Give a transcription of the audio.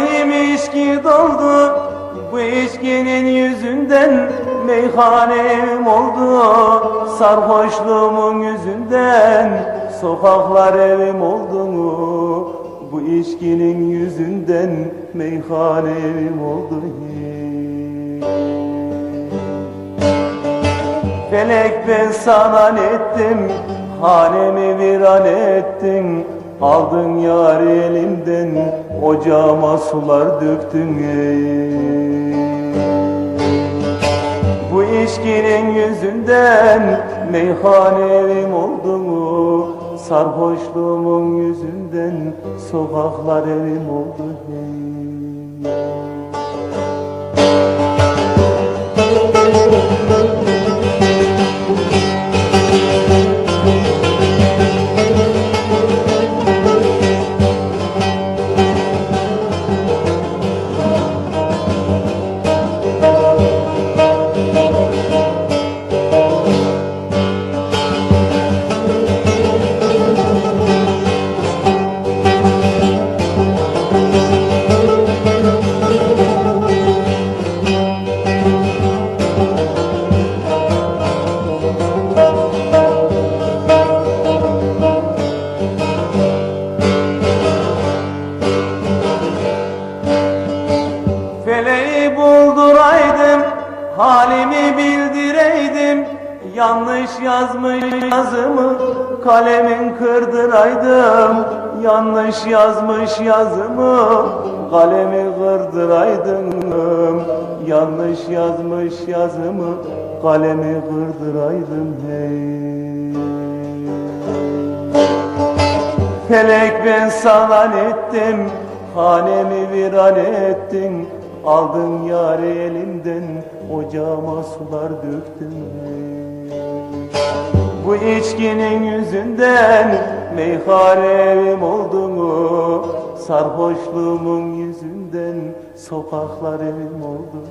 Yüreğim içki doldu. Bu içkinin yüzünden Meyhanem oldu. Sarhoşluğumun yüzünden Sokaklar evim oldu. Bu içkinin yüzünden Meyhanem oldu. Felek ben sana ne ettim? Hanemi viran ettin Aldın yar elimden Ocağıma sular döktün ey. Bu içkinin yüzünden Meyhane evim oldu mu? Sarhoşluğumun yüzünden Sokaklar evim oldu hey Bulduraydım, halimi bildireydim. Yanlış yazmış yazımı, kalemin kırdıraydım. Yanlış yazmış yazımı, kalemi kırdıraydım. Yanlış yazmış yazımı, kalemi kırdıraydım hey. Felek ben sana ettim Hanemi viran ettin Aldın yar elimden Ocağıma sular döktün Bu içkinin yüzünden Meyhane evim oldu mu? Sarhoşluğumun yüzünden Sokaklar evim oldu